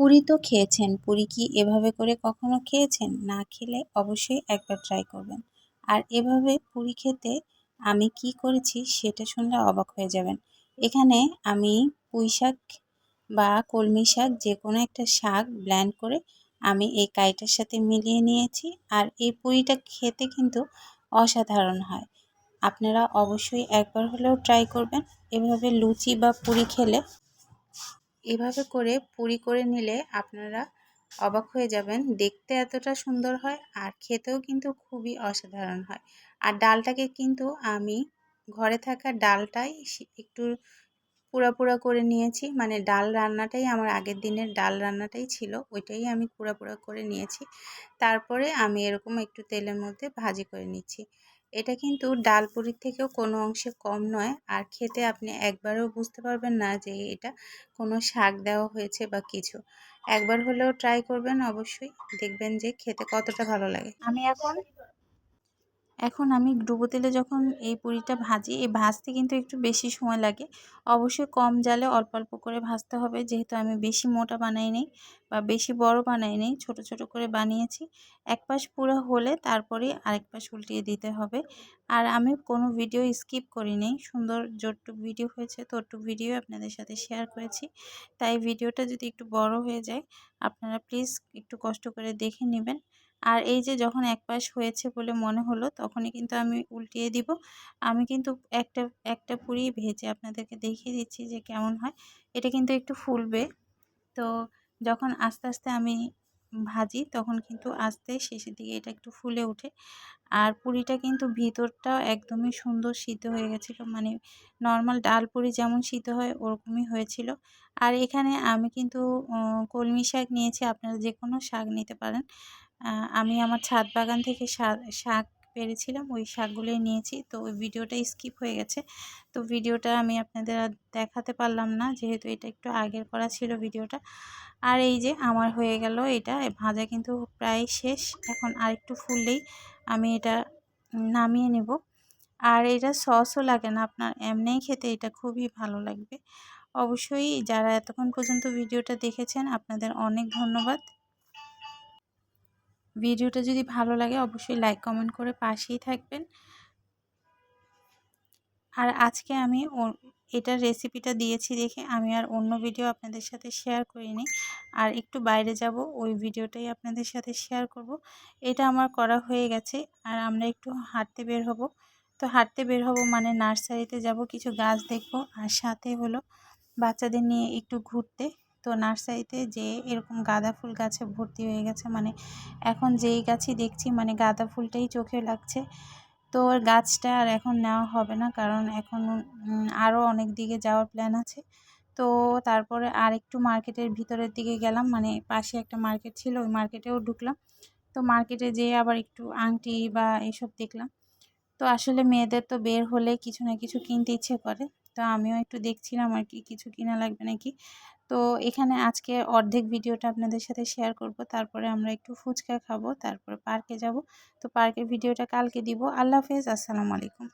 পুরি তো খেয়েছেন, পুরি কি এভাবে করে কখনো খেয়েছেন? না খেলে অবশ্যই একবার ট্রাই করবেন। আর এভাবে পুরি খেতে আমি কি করেছি সেটা শুনলে অবাক হয়ে যাবেন। এখানে আমি পুঁই শাক বা কলমি শাক যে কোনো একটা শাক ব্ল্যান্ড করে আমি এই কাইটার সাথে মিলিয়ে নিয়েছি। আর এই পুরিটা খেতে কিন্তু অসাধারণ হয়। আপনারা অবশ্যই একবার হলেও ট্রাই করবেন। এভাবে লুচি বা পুরি খেলে এভাবে করে পুরি করে নিলে আপনারা অবাক হয়ে যাবেন। দেখতে এতটা সুন্দর হয় আর খেতেও কিন্তু খুবই অসাধারণ হয়। আর ডালটাকে কিন্তু আমি ঘরে থাকা ডালটাই একটু পুরা করে নিয়েছি। মানে ডাল রান্নাটাই আমার আগের দিনের ডাল রান্নাটাই ছিল, ওইটাই আমি পুরা করে নিয়েছি। তারপরে আমি এরকম একটু তেলের মধ্যে ভাজি করে নিচ্ছি। এটা কিন্তু ডাল পুরির থেকেও কোনো অংশে কম নয়। আর খেতে আপনি একবারও বুঝতে পারবেন না যে এটা কোনো শাক দেওয়া হয়েছে বা কিছু। একবার হলেও ট্রাই করবেন অবশ্যই। দেখবেন যে খেতে কতটা ভালো লাগে। আমি এখন এখন আমি ডুবো তেলে যখন এই পুরিটা ভাজি, এই ভাজতে কিন্তু একটু বেশি সময় লাগে। অবশ্যই কম জালে অল্প অল্প করে ভাজতে হবে, যেহেতু আমি বেশি মোটা বানাই নেই বা বেশি বড় বানাই নেই, ছোট ছোট করে বানিয়েছি। এক পাশ পুরো হলে তারপরে আরেক পাশ উল্টিয়ে দিতে হবে। আর আমি কোনো ভিডিও স্কিপ করি নেই সুন্দর যতটুক ভিডিও হয়েছে ততটুক ভিডিও আপনাদের সাথে শেয়ার করেছি। তাই ভিডিওটা যদি একটু বড় হয়ে যায়, আপনারা প্লিজ একটু কষ্ট করে দেখে নেবেন। আর এই যে যখন এক পাশ হয়েছে বলে মনে হলো, তখনই কিন্তু আমি উল্টিয়ে দিব। আমি কিন্তু একটা একটা পুরি ভেজে আপনাদেরকে দেখিয়ে দিচ্ছি যে কেমন হয়। এটা কিন্তু একটু ফুলবে। তো যখন আস্তে আস্তে আমি ভাজি, তখন কিন্তু আস্তে শেষের দিকে এটা একটু ফুলে ওঠে। আর পুরিটা কিন্তু ভিতরটাও একদমই সুন্দর সিদ্ধ হয়ে গেছিল। মানে নর্মাল ডাল পুরি যেমন সিদ্ধ হয়, ওরকমই হয়েছিল। আর এখানে আমি কিন্তু কলমি শাক নিয়েছি। আপনারা যে কোনো শাক নিতে পারেন। আমি আমার ছাদ বাগান থেকে শাক পেরেছিলাম, ওই শাকগুলোই নিয়েছি। তো ওই ভিডিওটা স্কিপ হয়ে গেছে। তো ভিডিওটা আমি আপনাদের আর দেখাতে পারলাম না, যেহেতু এটা একটু আগের করা ছিল ভিডিওটা। আর এই যে আমার হয়ে গেল এটা ভাজা কিন্তু প্রায় শেষ। এখন আরেকটু ফুললেই আমি এটা নামিয়ে নেব। আর এটা সসও লাগে না, আপনার এমনিই খেতে এটা খুবই ভালো লাগবে। অবশ্যই যারা এতক্ষণ পর্যন্ত ভিডিওটা দেখেছেন, আপনাদের অনেক ধন্যবাদ। ভিডিওটা যদি ভালো লাগে, অবশ্যই লাইক, কমেন্ট করে পাশেই থাকবেন। আর আজকে আমি এটার রেসিপিটা দিয়েছি দেখে আমি আর অন্য ভিডিও আপনাদের সাথে শেয়ার করিনি। আর একটু বাইরে যাব, ওই ভিডিওটাই আপনাদের সাথে শেয়ার করব। এটা আমার করা হয়ে গেছে, আর আমরা একটু হাঁটতে বের হব। তো হাঁটতে বের হব মানে নার্সারিতে যাব, কিছু গাছ দেখব, আর সাথে হলো বাচ্চাদের নিয়ে একটু ঘুরতে। তো নার্সারিতে যে এরকম গাঁদা ফুল গাছে ভর্তি হয়ে গেছে মানে এখন যেই গাছই দেখছি মানে গাঁদা ফুলটাই চোখে লাগছে। তো ওর গাছটা আর এখন নেওয়া হবে না, কারণ এখন আরও অনেক দিকে যাওয়ার প্ল্যান আছে। তো তারপরে আর একটু মার্কেটের ভিতরের দিকে গেলাম মানে পাশে একটা মার্কেট ছিল, ওই মার্কেটেও ঢুকলাম। তো মার্কেটে যেয়ে আবার একটু আংটি বা এসব দেখলাম। তো আসলে মেয়েদের তো বের হলে কিছু না কিছু কিনতে ইচ্ছে করে, তো আমিও একটু দেখছিলাম আর কি, কিছু কিনা লাগবে নাকি। তো এখানে আজকে অর্ধেক ভিডিওটা আপনাদের সাথে শেয়ার করব। তারপরে আমরা একটু ফুচকা খাব, তারপরে পার্কে যাব। তো পার্কের ভিডিওটা কালকে দিব। আল্লাহ হাফেজ, আসসালামু আলাইকুম।